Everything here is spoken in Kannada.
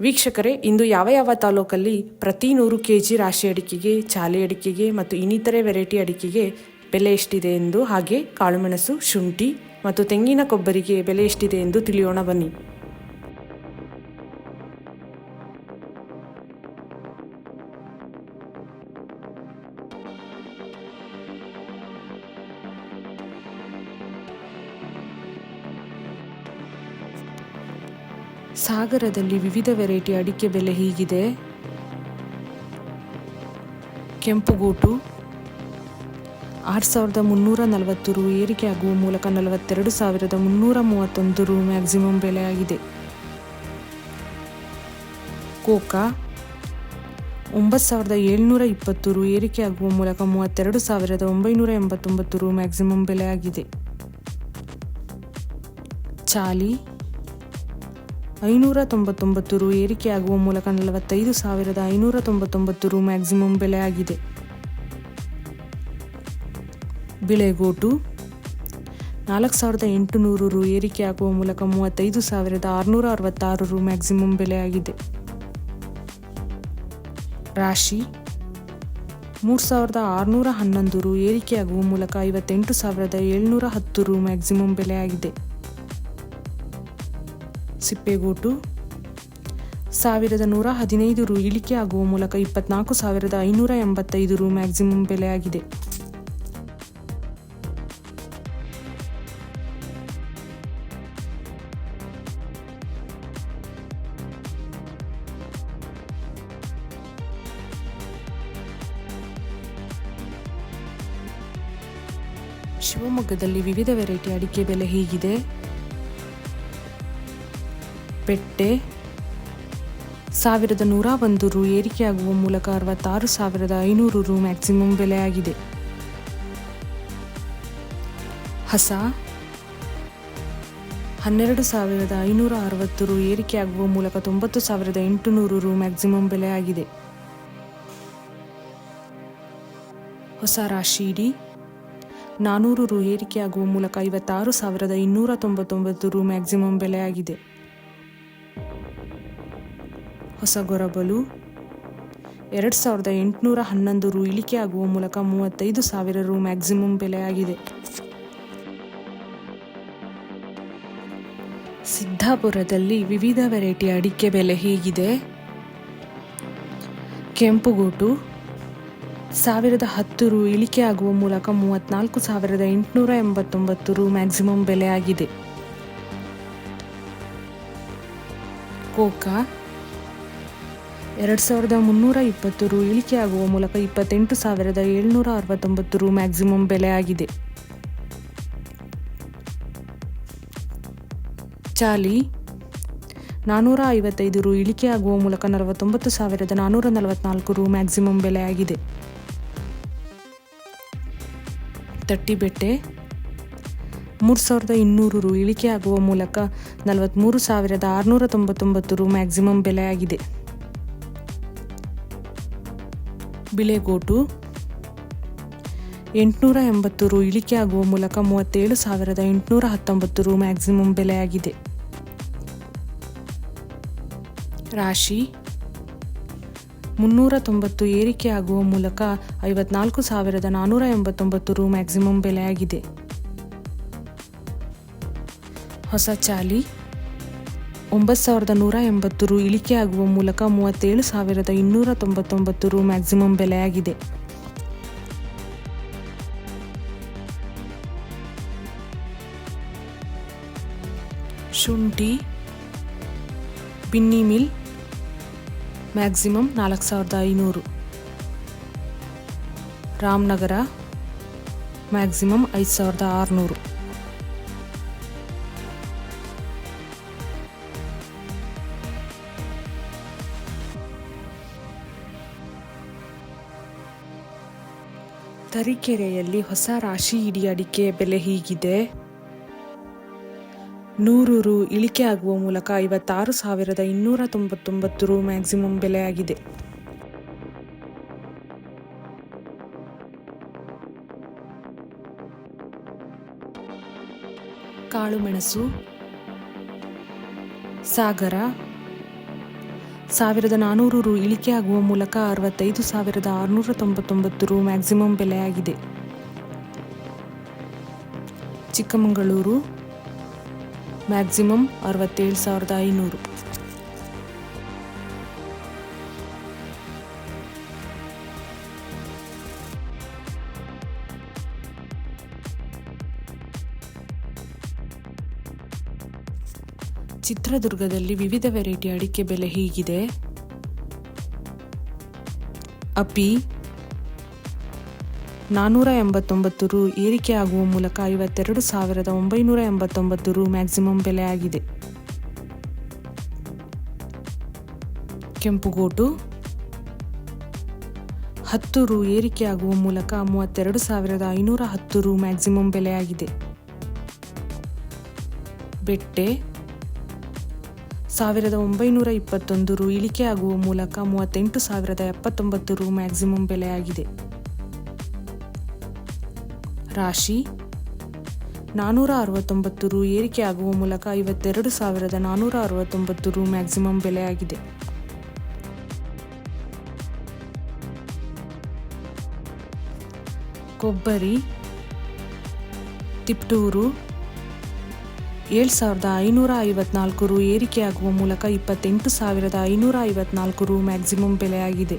ವೀಕ್ಷಕರೇ, ಇಂದು ಯಾವ ಯಾವ ತಾಲೂಕಲ್ಲಿ ಪ್ರತಿ ನೂರು ಕೆ ಜಿ ರಾಶಿ ಅಡಿಕೆಗೆ, ಚಾಲೆ ಅಡಿಕೆಗೆ ಮತ್ತು ಇನ್ನಿತರೆ ವೆರೈಟಿ ಅಡಿಕೆಗೆ ಬೆಲೆ ಎಷ್ಟಿದೆ ಎಂದು ಹಾಗೆ ಕಾಳುಮೆಣಸು, ಶುಂಠಿ ಮತ್ತು ತೆಂಗಿನ ಕೊಬ್ಬರಿಗೆ ಬೆಲೆ ಎಷ್ಟಿದೆ ಎಂದು ತಿಳಿಯೋಣ ಬನ್ನಿ. ಸಾಗರದಲ್ಲಿ ವಿವಿಧ ವೆರೈಟಿ ಅಡಿಕೆ ಬೆಲೆ ಹೀಗಿದೆ. ಕೆಂಪುಗೂಟು, ಆರು ಸಾವಿರದ ಮುನ್ನೂರ ನಲವತ್ತು ರು ಏರಿಕೆ ಆಗುವ ಮೂಲಕ ನಲವತ್ತೆರಡು ಸಾವಿರದ ಮುನ್ನೂರ ಮೂವತ್ತೊಂದು ರು ಮ್ಯಾಕ್ಸಿಮಮ್ ಬೆಲೆಯಾಗಿದೆ ಕೋಕಾ, ಒಂಬತ್ತು ಸಾವಿರದ ಏಳ್ನೂರ ಇಪ್ಪತ್ತು ರು ಏರಿಕೆ ಆಗುವ ಮೂಲಕ ಮೂವತ್ತೆರಡು ಸಾವಿರದ ಒಂಬೈನೂರ ಎಂಬತ್ತೊಂಬತ್ತು ರು ಮ್ಯಾಕ್ಸಿಮಮ್ ಬೆಲೆಯಾಗಿದೆ ಚಾಲಿ ಐನೂರ ತೊಂಬತ್ತೊಂಬತ್ತು ರು ಏರಿಕೆಯಾಗುವ ಮೂಲಕ ನಲವತ್ತೈದು ಸಾವಿರದ ಐನೂರ ತೊಂಬತ್ತೊಂಬತ್ತು ರು ಮ್ಯಾಕ್ಸಿಮಮ್ ಬೆಲೆಯಾಗಿದೆ. ಬಿಳೆಗೋಟು, ನಾಲ್ಕು ಸಾವಿರದ ಎಂಟುನೂರು ರು ಏರಿಕೆಯಾಗುವ ಮೂಲಕ ಮೂವತ್ತೈದು ಸಾವಿರದ ಆರುನೂರ ಅರವತ್ತಾರು ರು ಮ್ಯಾಕ್ಸಿಮಮ್ ಬೆಲೆಯಾಗಿದೆ. ರಾಶಿ, ಮೂರು ಸಾವಿರದ ಆರುನೂರ ಹನ್ನೊಂದು ರು ಏರಿಕೆಯಾಗುವ ಮೂಲಕ ಐವತ್ತೆಂಟು ಸಾವಿರದ ಏಳ್ನೂರ ಹತ್ತು ರು ಮ್ಯಾಕ್ಸಿಮಮ್ ಬೆಲೆಯಾಗಿದೆ. ಸಿಪ್ಪೆಗೋಟು ಸಾವಿರದ ನೂರ ಹದಿನೈದು ರು ಇಳಿಕೆ ಆಗುವ ಮೂಲಕ ಇಪ್ಪತ್ನಾಲ್ಕು ಸಾವಿರದ ಐನೂರ ಎಂಬತ್ತೈದು ರು ಮ್ಯಾಕ್ಸಿಮಮ್ ಬೆಲೆ ಆಗಿದೆ. ಶಿವಮೊಗ್ಗದಲ್ಲಿ ವಿವಿಧ ವೆರೈಟಿ ಅಡಿಕೆ ಬೆಲೆ ಹೀಗಿದೆ. ಪೆಟ್ಟೆ ಸಾವಿರದ ನೂರ ಒಂದು ರು ಏರಿಕೆಯಾಗುವ ಮೂಲಕ ಅರವತ್ತಾರು ಸಾವಿರದ ಐನೂರು ರು ಮ್ಯಾಕ್ಸಿಮಮ್ ಬೆಲೆಯಾಗಿದೆ. ಹಸ ಹನ್ನೆರಡು ಸಾವಿರದ ಐನೂರ ಅರವತ್ತು ರು ಏರಿಕೆಯಾಗುವ ಮೂಲಕ ತೊಂಬತ್ತು ಸಾವಿರದ ಎಂಟುನೂರು ರು ಮ್ಯಾಕ್ಸಿಮಮ್ ಬೆಲೆಯಾಗಿದೆ. ಹೊಸ ರಾಶಿ ಇಡೀ. ನಾನೂರು ರು ಏರಿಕೆಯಾಗುವ ಮೂಲಕ ಐವತ್ತಾರು ಸಾವಿರದ ಇನ್ನೂರ ತೊಂಬತ್ತೊಂಬತ್ತು ರು ಮ್ಯಾಕ್ಸಿಮಮ್ ಬೆಲೆ ಆಗಿದೆ ಹೊಸ ಗೊರಬಲು. ಎರಡು ಸಾವಿರದ ಎಂಟುನೂರ ಹನ್ನೊಂದು ರು ಇಳಿಕೆ ಆಗುವ ಮೂಲಕ ಮೂವತ್ತೈದು ಸಾವಿರ ರು ಮ್ಯಾಕ್ಸಿಮಮ್ ಬೆಲೆಯಾಗಿದೆ. ಸಿದ್ದಾಪುರದಲ್ಲಿ ವಿವಿಧ ವೆರೈಟಿ ಅಡಿಕೆ ಬೆಲೆ ಹೀಗಿದೆ? ಕೆಂಪುಗೋಟು. ಸಾವಿರದ ಹತ್ತು ರು ಇಳಿಕೆ ಆಗುವ ಮೂಲಕ ಮೂವತ್ನಾಲ್ಕು ಸಾವಿರದ ಎಂಟುನೂರ ಎಂಬತ್ತೊಂಬತ್ತು ರು ಮ್ಯಾಕ್ಸಿಮಮ್ ಬೆಲೆಯಾಗಿದೆ. ಕೋಕಾ. ಎರಡು ಸಾವಿರದ ಮುನ್ನೂರ ಇಪ್ಪತ್ತು ರು ಇಳಿಕೆ ಆಗುವ ಮೂಲಕ ಇಪ್ಪತ್ತೆಂಟು ಸಾವಿರದ ಏಳ್ನೂರ ಅರವತ್ತೊಂಬತ್ತು ರು ಮ್ಯಾಕ್ಸಿಮಮ್ ಬೆಲೆ ಆಗಿದೆ. ಚಾಲಿ ನಾನ್ನೂರ ಐವತ್ತೈದು ರು ಇಳಿಕೆ ಆಗುವ ಮೂಲಕ ನಲವತ್ತೊಂಬತ್ತು ಸಾವಿರದ ನಾನ್ನೂರ ನಲವತ್ನಾಲ್ಕು ರು ಮ್ಯಾಕ್ಸಿಮಮ್ ಬೆಲೆ ಆಗಿದೆ. ತಟ್ಟಿಬೆಟ್ಟೆ, ಮೂರು ಸಾವಿರದ ಇನ್ನೂರು ರು ಇಳಿಕೆ ಆಗುವ ಮೂಲಕ ನಲವತ್ತ್ಮೂರು ಸಾವಿರದ ಆರುನೂರ ತೊಂಬತ್ತೊಂಬತ್ತು ರು ಮ್ಯಾಕ್ಸಿಮಮ್ ಬೆಲೆಯಾಗಿದೆ ಬಿಳೆಗೋಟು ಎಂಟುನೂರ ಎಂಬತ್ತು ರು ಇಳಿಕೆ ಆಗುವ ಮೂಲಕ ಮೂವತ್ತೇಳು ಸಾವಿರದ ಎಂಟುನೂರ ಹತ್ತೊಂಬತ್ತು ರು ಮ್ಯಾಕ್ಸಿಮಮ್ ಬೆಲೆಯಾಗಿದೆ. ರಾಶಿ. ಮುನ್ನೂರ ತೊಂಬತ್ತು ಏರಿಕೆ ಆಗುವ ಮೂಲಕ ಐವತ್ನಾಲ್ಕು ಸಾವಿರದ ನಾನ್ನೂರ ಎಂಬತ್ತೊಂಬತ್ತು ರು ಮ್ಯಾಕ್ಸಿಮಮ್ ಬೆಲೆಯಾಗಿದೆ. ಹೊಸ ಚಾಲಿ. ಒಂಬತ್ತು ಸಾವಿರದ ನೂರ ಎಂಬತ್ತು ರು ಇಳಿಕೆ ಆಗುವ ಮೂಲಕ ಮೂವತ್ತೇಳು ಸಾವಿರದ ಇನ್ನೂರ ತೊಂಬತ್ತೊಂಬತ್ತು ರು ಮ್ಯಾಕ್ಸಿಮಮ್ ಬೆಲೆಯಾಗಿದೆ. ಶುಂಠಿ, ಪಿನ್ನಿ ಮಿಲ್, ಮ್ಯಾಕ್ಸಿಮಮ್ ನಾಲ್ಕು ಸಾವಿರದ ಐನೂರು. ರಾಮನಗರ, ಮ್ಯಾಕ್ಸಿಮಮ್ ಐದು ಸಾವಿರದ ಆರುನೂರು. ತರೀಕೆರೆಯಲ್ಲಿ ಹೊಸ ರಾಶಿ ಇಡಿ ಅಡಿಕೆ ಬೆಲೆ ಹೀಗಿದೆ. ನೂರು ರು ಇಳಿಕೆ ಆಗುವ ಮೂಲಕ ಐವತ್ತಾರು ಸಾವಿರದ ಇನ್ನೂರ ತೊಂಬತ್ತೊಂಬತ್ತು ರು ಮ್ಯಾಕ್ಸಿಮಮ್ ಬೆಲೆಯಾಗಿದೆ ಕಾಳುಮೆಣಸು ಸಾಗರ ಸಾವಿರದ ನಾನೂರು ರು ಇಳಿಕೆ ಆಗುವ ಮೂಲಕ ಅರವತ್ತೈದು ಸಾವಿರದ ಆರುನೂರ ತೊಂಬತ್ತೊಂಬತ್ತು ರು ಮ್ಯಾಕ್ಸಿಮಮ್ ಬೆಲೆಯಾಗಿದೆ. ಚಿಕ್ಕಮಗಳೂರು ಮ್ಯಾಕ್ಸಿಮಮ್ ಅರವತ್ತೇಳು ಸಾವಿರದ ಐನೂರು. ಚಿತ್ರದುರ್ಗದಲ್ಲಿ ವಿವಿಧ ವೆರೈಟಿ ಅಡಿಕೆ ಬೆಲೆ ಹೀಗಿದೆ. ಅಪಿ ನಾನ್ನೂರ ಎಂಬತ್ತೊಂಬತ್ತು ರು ಏರಿಕೆ ಆಗುವ ಮೂಲಕ ಐವತ್ತೆರಡು ಸಾವಿರದ ಒಂಬೈನೂರ ಎಂಬತ್ತೊಂಬತ್ತು ರು ಮ್ಯಾಕ್ಸಿಮಮ್ ಬೆಲೆ ಆಗಿದೆ. ಕೆಂಪುಗೋಟು ಹತ್ತು ರು ಏರಿಕೆ ಆಗುವ ಮೂಲಕ ಮೂವತ್ತೆರಡು ಸಾವಿರದ ಐನೂರ ಹತ್ತು ರು ಮ್ಯಾಕ್ಸಿಮಮ್ ಬೆಲೆಯಾಗಿದೆ ಬೆಟ್ಟೆ ಸಾವಿರದ ಒಂಬೈನೂರ ಇಪ್ಪತ್ತೊಂದು ರು ಇಳಿಕೆಯಾಗುವ ಮೂಲಕ ಮೂವತ್ತೆಂಟು ಸಾವಿರದ ಎಪ್ಪತ್ತೊಂಬತ್ತು ರು ಮ್ಯಾಕ್ಸಿಮಮ್ ಬೆಲೆಯಾಗಿದೆ. ರಾಶಿ ನಾನ್ನೂರ ಅರವತ್ತೊಂಬತ್ತು ರು ಏರಿಕೆಯಾಗುವ ಮೂಲಕ ಐವತ್ತೆರಡು ಸಾವಿರದ ನಾನ್ನೂರ ಅರವತ್ತೊಂಬತ್ತು ರು ಮ್ಯಾಕ್ಸಿಮಮ್ ಬೆಲೆಯಾಗಿದೆ. ಕೊಬ್ಬರಿ, ತಿಪ್ಟೂರು ಏಳು ಸಾವಿರದ ಐನೂರ ಐವತ್ನಾಲ್ಕು ರು ಏರಿಕೆಯಾಗುವ ಮೂಲಕ ಇಪ್ಪತ್ತೆಂಟು ಸಾವಿರದ ಐನೂರ ಐವತ್ನಾಲ್ಕು ರು ಮ್ಯಾಕ್ಸಿಮಮ್ ಬೆಲೆಯಾಗಿದೆ.